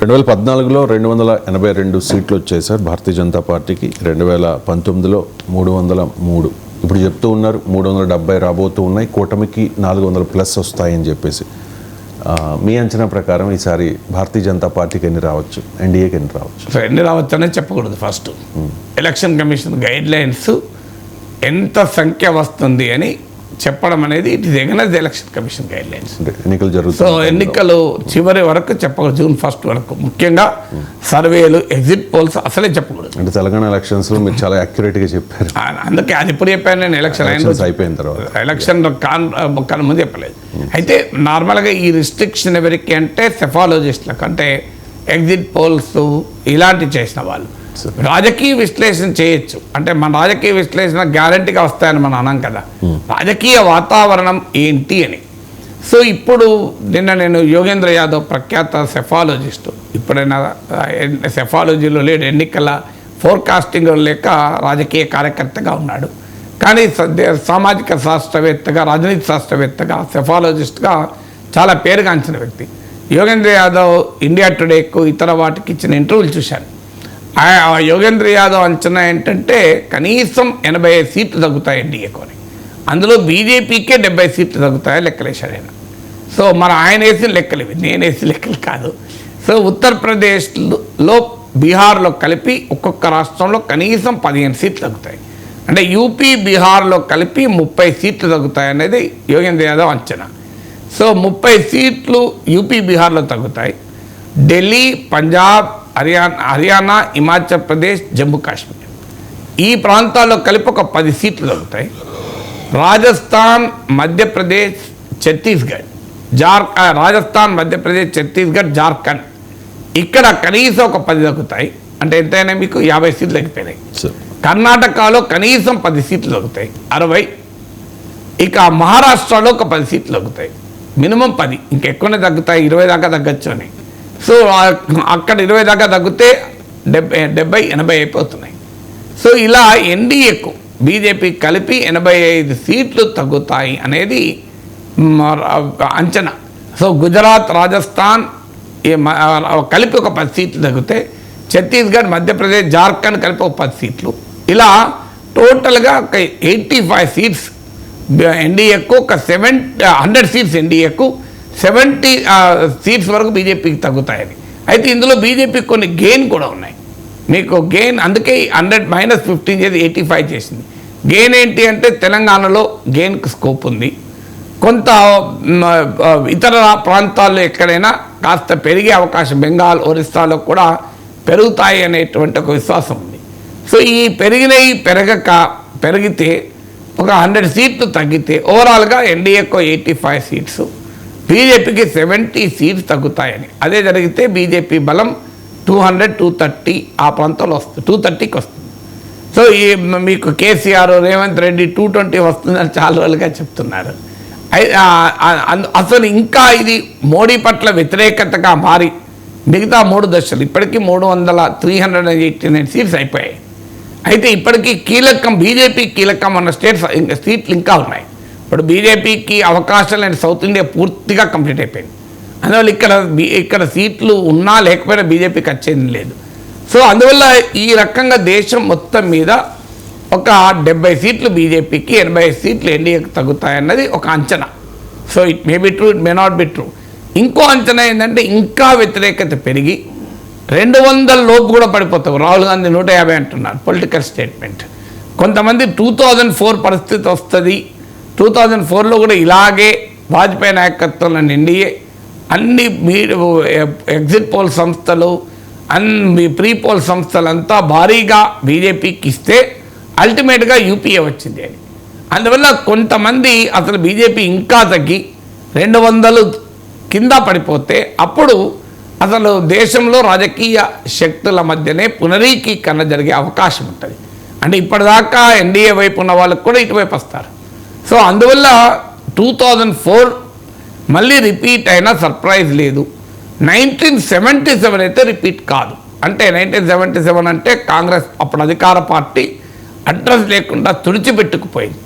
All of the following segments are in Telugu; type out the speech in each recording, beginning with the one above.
రెండు వేల పద్నాలుగులో రెండు వందల ఎనభై రెండు సీట్లు వచ్చాయి సార్ భారతీయ జనతా పార్టీకి. రెండు వేల పంతొమ్మిదిలో మూడు వందల మూడు. ఇప్పుడు చెప్తూ ఉన్నారు మూడు వందల డెబ్బై రాబోతూ ఉన్నాయి కూటమికి నాలుగు వందల ప్లస్ వస్తాయని చెప్పేసి. మీ అంచనా ప్రకారం ఈసారి భారతీయ జనతా పార్టీకి ఎన్ని రావచ్చు ఎన్డీఏకి ఎన్ని రావచ్చు? సో ఎన్ని రావచ్చు అనేది చెప్పకూడదు first. Election commission guidelines ఎంత సంఖ్య వస్తుంది అని చెప్పడం అనేది it is against election commission guidelines ఎన్నికలు సో జరుగుతాయి ఎన్నికలు చివరి వరకు చెప్పకూడదు జూన్ ఫస్ట్ వరకు. ముఖ్యంగా సర్వేలు ఎగ్జిట్ పోల్స్ అసలే చెప్పకూడదు. అంటే తెలంగాణ ఎలక్షన్స్లో మీరు చాలా యాక్యురేట్గా చెప్పారు. అందుకే అది ఇప్పుడు చెప్పాను నేను ఎలక్షన్ ఎలక్షన్స్. అయిపోయిన తర్వాత. ఎలక్షన్ కాన్ ముందు చెప్పలేదు. అయితే నార్మల్గా ఈ రిస్ట్రిక్షన్ ఎవరికి అంటే సెఫాలజిస్టులకు అంటే ఎగ్జిట్ పోల్స్ ఇలాంటివి చేసిన వాళ్ళు. రాజకీయ విశ్లేషణ చేయొచ్చు. అంటే మన రాజకీయ విశ్లేషణ గ్యారంటీగా వస్తాయని మనం అనం కదా. రాజకీయ వాతావరణం ఏంటి అని. సో ఇప్పుడు నిన్న నేను యోగేంద్ర యాదవ్ ప్రఖ్యాత సెఫాలజిస్టు. ఇప్పుడైనా సెఫాలజీలో లేడు. ఎన్నికల ఫోర్కాస్టింగ్ లేక రాజకీయ కార్యకర్తగా ఉన్నాడు. కానీ సద్య- సామాజిక శాస్త్రవేత్తగా రాజనీతి శాస్త్రవేత్తగా సెఫాలజిస్ట్గా చాలా పేరుగాంచిన వ్యక్తి. యోగేంద్ర యాదవ్ ఇండియా టుడేకు ఇతర వాటికి ఇచ్చిన ఇంటర్వ్యూలు చూశాను. యోగేంద్ర యాదవ్ అంచనా ఏంటంటే కనీసం ఎనభై ఐదు సీట్లు తగ్గుతాయి ఎన్డీఏకు అందులో బీజేపీకే డెబ్బై సీట్లు తగ్గుతాయని లెక్కలేశాడు ఆయన సో మరి ఆయన వేసిన లెక్కలు ఇవి. నేను వేసిన లెక్కలు కాదు. సో ఉత్తరప్రదేశ్లో బీహార్లో కలిపి ఒక్కొక్క రాష్ట్రంలో కనీసం పదిహేను సీట్లు తగ్గుతాయి. అంటే యూపీ బీహార్లో కలిపి ముప్పై సీట్లు తగ్గుతాయి అనేది యోగేంద్ర యాదవ్ అంచనా. సో ముప్పై సీట్లు యూపీ బీహార్లో తగ్గుతాయి. ఢిల్లీ పంజాబ్ హర్యానా హర్యానా హిమాచల్ ప్రదేశ్ జమ్మూ కాశ్మీర్. ఈ ప్రాంతాల్లో కలిపి ఒక పది సీట్లు తగ్గుతాయి రాజస్థాన్ మధ్యప్రదేశ్ ఛత్తీస్గఢ్. జార్ రాజస్థాన్ మధ్యప్రదేశ్ ఛత్తీస్గఢ్ జార్ఖండ్. ఇక్కడ కనీసం ఒక పది తగ్గుతాయి అంటే ఎంతైనా మీకు యాభై సీట్లు సార్. కర్ణాటకలో కనీసం పది సీట్లు తగ్గుతాయి అరవై. ఇక మహారాష్ట్రలో ఒక పది సీట్లు తగ్గుతాయి మినిమం పది. ఇంకెక్కువనే తగ్గుతాయి. ఇరవై దాకా తగ్గచ్చు అని. సో అక్కడ ఇరవై దాకా తగ్గితే డెబ్బై డెబ్బై ఎనభై అయిపోతున్నాయి. సో ఇలా ఎన్డీఏకు బీజేపీ కలిపి ఎనభై ఐదు సీట్లు తగ్గుతాయి అనేది అంచనా. సో గుజరాత్ రాజస్థాన్ కలిపి ఒక పది సీట్లు తగ్గితే ఛత్తీస్గఢ్ మధ్యప్రదేశ్ జార్ఖండ్ కలిపి ఒక పది సీట్లు. ఇలా టోటల్గా ఒక ఎయిటీ ఫైవ్ సీట్స్ ఎన్డీఏకు ఒక సెవెన్ హండ్రెడ్ సీట్స్ ఎన్డీఏకు సెవెంటీ సీట్స్ వరకు బీజేపీకి తగ్గుతాయని. అయితే ఇందులో బీజేపీ కొన్ని గెయిన్ కూడా ఉన్నాయి. మీకు గెయిన్ అందుకే హండ్రెడ్ మైనస్ ఫిఫ్టీన్ చేసి ఎయిటీ ఫైవ్ చేసింది. గెయిన్ ఏంటి అంటే తెలంగాణలో గెయిన్కి స్కోప్ ఉంది. కొంత ఇతర ప్రాంతాల్లో ఎక్కడైనా కాస్త పెరిగే అవకాశం బెంగాల్ ఒరిస్సాలో కూడా పెరుగుతాయి అనేటువంటి ఒక విశ్వాసం ఉంది. సో ఈ పెరిగినవి పెరగక పెరిగితే ఒక హండ్రెడ్ సీట్లు తగ్గితే ఓవరాల్గా ఎన్డీఏకు ఎయిటీ ఫైవ్ సీట్స్ బీజేపీకి సెవెంటీ సీట్స్ తగ్గుతాయని. అదే జరిగితే బీజేపీ బలం టూ హండ్రెడ్ టూ థర్టీ ఆ ప్రాంతంలో వస్తుంది. టూ థర్టీకి వస్తుంది. సో ఈ మీకు KCR Revanth Reddy two twenty వస్తుందని చాలా రోజులుగా చెప్తున్నారు. అసలు ఇంకా ఇది మోడీ పట్ల వ్యతిరేకతగా మారి మిగతా మూడు దశలు. ఇప్పటికీ మూడు వందల three hundred and eighty nine seats అయిపోయాయి. అయితే ఇప్పటికీ కీలకం బీజేపీ కీలకం అన్న స్టేట్స్ ఇంకా సీట్లు ఇంకా ఉన్నాయి. ఇప్పుడు బీజేపీకి అవకాశాలు అండ్ సౌత్ ఇండియా పూర్తిగా కంప్లీట్ అయిపోయింది. అందువల్ల ఇక్కడ ఇక్కడ సీట్లు ఉన్నా లేకపోయినా బీజేపీకి వచ్చేది లేదు. సో అందువల్ల ఈ రకంగా దేశం మొత్తం మీద ఒక డెబ్బై సీట్లు బీజేపీకి ఎనభై సీట్లు ఎన్డీఏకి తగ్గుతాయన్నది ఒక అంచనా. So it may be true it may not be true. ఇంకో అంచనా ఏంటంటే ఇంకా వ్యతిరేకత పెరిగి రెండు వందల లోపు కూడా పడిపోతావు రాహుల్ గాంధీ నూట యాభై అంటున్నారు పొలిటికల్ స్టేట్మెంట్. కొంతమంది టూ థౌజండ్ ఫోర్ పరిస్థితి వస్తుంది. టూ థౌజండ్ ఫోర్లో కూడా ఇలాగే వాజ్పేయి నాయకత్వంలో ఎన్డీఏ అన్ని మీరు ఎగ్జిట్ పోల్ సంస్థలు అన్ని ప్రీ పోల్ సంస్థలంతా భారీగా బీజేపీకి ఇస్తే అల్టిమేట్గా యూపీఏ వచ్చింది అని అందువల్ల కొంతమంది అసలు బీజేపీ ఇంకా తగ్గి రెండు వందలు కింద పడిపోతే అప్పుడు అసలు దేశంలో రాజకీయ శక్తుల మధ్యనే పునరీకీకరణ జరిగే అవకాశం ఉంటుంది. అంటే ఇప్పటిదాకా ఎన్డీఏ వైపు ఉన్న వాళ్ళకు కూడా ఇటువైపు వస్తారు. సో అందువల్ల టూ థౌజండ్ ఫోర్ మళ్ళీ రిపీట్ అయినా సర్ప్రైజ్ లేదు. నైన్టీన్ సెవెంటీ సెవెన్ అయితే రిపీట్ కాదు. అంటే నైన్టీన్ సెవెంటీ సెవెన్ అంటే కాంగ్రెస్ అప్పుడు అధికార పార్టీ అడ్రస్ లేకుండా తుడిచిపెట్టుకుపోయింది.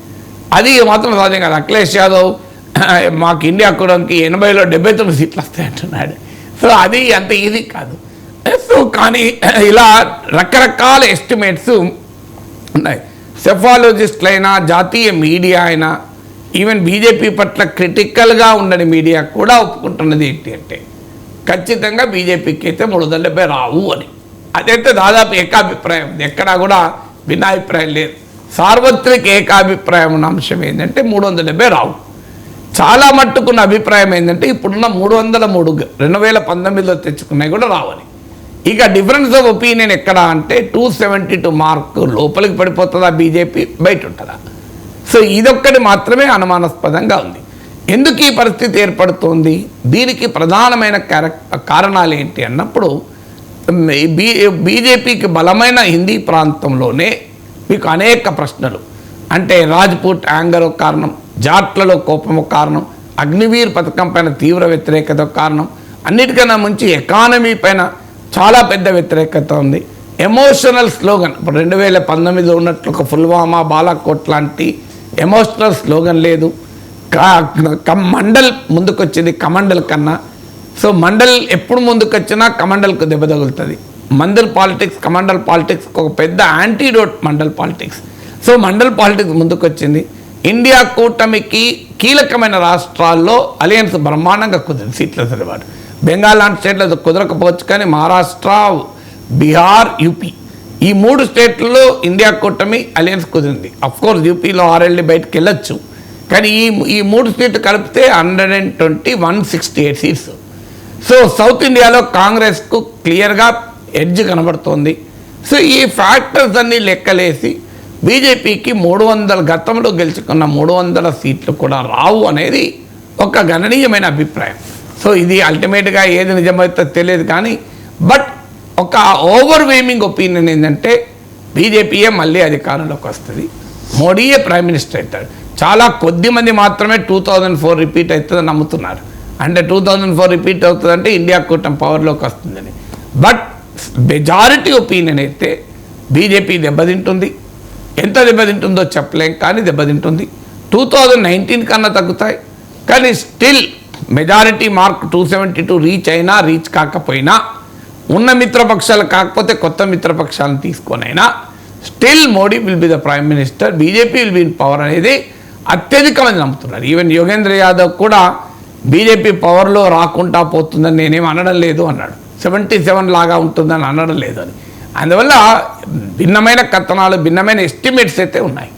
అది మాత్రం సాధ్యం కాదు. అఖిలేష్ యాదవ్ మాకు ఇండియా కూడంకి ఎనభైలో డెబ్బై తొమ్మిది సీట్లు వస్తాయంటున్నాడు సో అది అంత ఈజీ కాదు. సో కానీ ఇలా రకరకాల ఎస్టిమేట్స్ ఉన్నాయి. సెఫాలజిస్టులు అయినా జాతీయ మీడియా అయినా ఈవెన్ బీజేపీ పట్ల క్రిటికల్గా ఉండని మీడియా కూడా ఒప్పుకుంటున్నది ఏంటి అంటే ఖచ్చితంగా బీజేపీకి అయితే మూడు వందల డెబ్బై రావు అని. అదైతే దాదాపు ఏకాభిప్రాయం. ఎక్కడా కూడా భిన్నాభిప్రాయం లేదు. సార్వత్రిక ఏకాభిప్రాయం ఉన్న అంశం ఏంటంటే మూడు వందల డెబ్బై రావు. చాలా మట్టుకున్న అభిప్రాయం ఏంటంటే ఇప్పుడున్న మూడు వందల మూడు రెండు వేల పంతొమ్మిదిలో తెచ్చుకున్నాయి కూడా రావని ఇక డిఫరెన్స్ ఆఫ్ ఒపీనియన్ ఎక్కడ అంటే టూ సెవెంటీ టూ మార్క్ లోపలికి పడిపోతుందా బీజేపీ బయట ఉంటుందా సో ఇదొక్కటి మాత్రమే అనుమానాస్పదంగా ఉంది. ఎందుకు ఈ పరిస్థితి ఏర్పడుతోంది? దీనికి ప్రధానమైన కారణాలు ఏంటి అన్నప్పుడు బీ బీజేపీకి బలమైన హిందీ ప్రాంతంలోనే మీకు అనేక ప్రశ్నలు. అంటే రాజ్పూట్ యాంగర్ ఒక కారణం జాట్లలో కోపం ఒక కారణం అగ్నివీర్ పథకం పైన తీవ్ర వ్యతిరేకత ఒక కారణం అన్నిటికన్నా ముంచి ఎకానమీ పైన చాలా పెద్ద వ్యతిరేకత ఉంది. ఎమోషనల్ స్లోగన్ ఇప్పుడు రెండు వేల పంతొమ్మిదిలో ఉన్నట్లు ఒక పుల్వామా బాలాకోట్ లాంటి ఎమోషనల్ స్లోగన్ లేదు. మండల్ ముందుకొచ్చింది కమండల్ కన్నా. సో మండల్ ఎప్పుడు ముందుకొచ్చినా కమండల్కు దెబ్బ తగులుతుంది. మండల్ పాలిటిక్స్ కమండల్ పాలిటిక్స్ ఒక పెద్ద antidote Mandal politics. So Mandal politics ముందుకొచ్చింది. ఇండియా కూటమికి కీలకమైన రాష్ట్రాల్లో అలయన్స్ బ్రహ్మాండంగా కుదిరింది సీట్ల సరివాడు బెంగాల్ లాంటి స్టేట్లో కుదరకపోవచ్చు కానీ మహారాష్ట్ర బీహార్ యూపీ. ఈ మూడు స్టేట్లలో ఇండియా కూటమి అలయన్స్ కుదిరింది. కోర్స్ యూపీలో ఆర్ఎల్డి బయటకు వెళ్ళొచ్చు. కానీ ఈ ఈ మూడు సీట్లు కలిపితే hundred and twenty one sixty eight seats so south ఇండియాలో కాంగ్రెస్కు క్లియర్గా ఎడ్జ్ కనబడుతోంది. సో ఈ ఫ్యాక్టర్స్ అన్నీ లెక్కలేసి బీజేపీకి మూడు వందల గతంలో గెలుచుకున్న మూడు వందల సీట్లు కూడా రావు అనేది ఒక గణనీయమైన అభిప్రాయం. సో ఇది అల్టిమేట్గా ఏది నిజమైతే తెలియదు కానీ బట్ ఒక ఓవర్వేమింగ్ ఒపీనియన్ ఏంటంటే బీజేపీయే మళ్ళీ అధికారంలోకి వస్తుంది. మోడీయే ప్రైమ్ మినిస్టర్ అవుతాడు? చాలా కొద్ది మంది మాత్రమే టూ థౌజండ్ ఫోర్ రిపీట్ అవుతుందని నమ్ముతున్నారు. అంటే టూ థౌజండ్ ఫోర్ రిపీట్ అవుతుందంటే ఇండియా కూటమి పవర్లోకి వస్తుందని. బట్ మెజారిటీ ఒపీనియన్ అయితే బీజేపీ దెబ్బతింటుంది. ఎంత దెబ్బతింటుందో చెప్పలేం కానీ దెబ్బతింటుంది. టూ థౌజండ్ నైన్టీన్ కన్నా తగ్గుతాయి. కానీ still majority mark two seventy two reach అయినా రీచ్ కాకపోయినా ఉన్న మిత్రపక్షాలు కాకపోతే కొత్త మిత్రపక్షాలను తీసుకొనైనా still Modi will be the prime minister BJP will be in power అనేది అత్యధిక మంది నమ్ముతున్నారు. ఈవెన్ యోగేంద్ర యాదవ్ కూడా బీజేపీ పవర్లో రాకుండా పోతుందని నేనేం అనడం లేదు అన్నాడు. సెవెంటీ సెవెన్ లాగా ఉంటుందని అనడం లేదు అని అందువల్ల భిన్నమైన కథనాలు భిన్నమైన ఎస్టిమేట్స్ అయితే ఉన్నాయి.